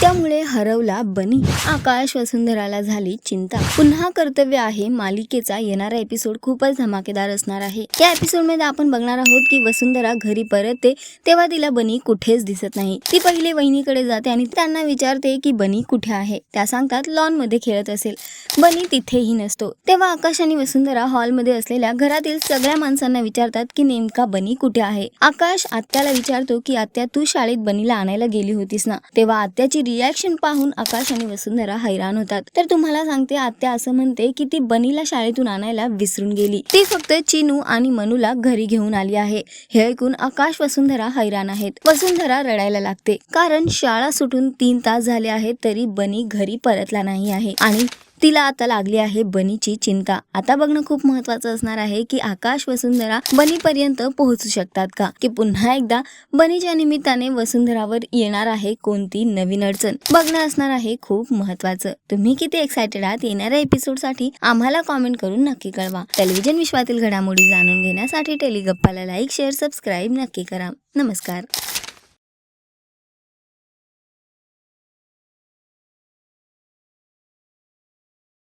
त्यामुळे हरवला बनी. आकाश वसुंधराला झाली चिंता. पुन्हा कर्तव्य आहे मालिकेचा. येणारा एपिसोड खूपच धमाकेदार असणार आहे. या एपिसोडमध्ये आपण बघणार आहोत की वसुंधरा घरी परतते तेव्हा तिला बनी कुठेच दिसत नाही. ती पहिले वहिनीकडे जाते आणि त्यांना विचारते की बनी कुठे आहे? त्या सांगतात लॉनमध्ये खेळत असेल. बनी तिथेही नसतो. तेव्हा आकाश आणि वसुंधरा हॉलमध्ये असलेल्या घरातील सगळ्या माणसांना विचारतात की नेमका बनी कुठे आहे? आकाश आत्याला विचारतो की आत्या तू शाळेत बनीला आणायला गेली होतीस ना? तेव्हा आत्याची रिॲक्शन पाहून आकाश आणि वसुंधरा हैराण होतात. तर तुम्हाला सांगते आत्या असं म्हणते की ती बनीला शाळेतून आणायला विसरून गेली. ती फक्त चिनू आणि मनूला घरी घेऊन आली आहे. हे ऐकून आकाश वसुंधरा हैराण आहेत. वसुंधरा रडायला लागते. कारण शाळा सुटून तीन तास झाले आहेत तरी बनी घरी परतला नाही आहे. आणि तिला आता लागली आहे बनीची चिंता. आता बघणं खूप महत्वाचं असणार आहे की आकाश वसुंधरा बनीपर्यंत पोहोचू शकतात का? की पुन्हा एकदा बनीच्या निमित्ताने वसुंधरावर येणार आहे कोणती नवीन अडचण? बघणं असणार आहे खूप महत्वाचं. तुम्ही किती एक्सायटेड आहात येणाऱ्या एपिसोडसाठी आम्हाला कॉमेंट करून नक्की कळवा. टेलिव्हिजन विश्वातील घडामोडी जाणून घेण्यासाठी टेलिगप्पाला लाईक शेअर सबस्क्राईब नक्की करा. नमस्कार.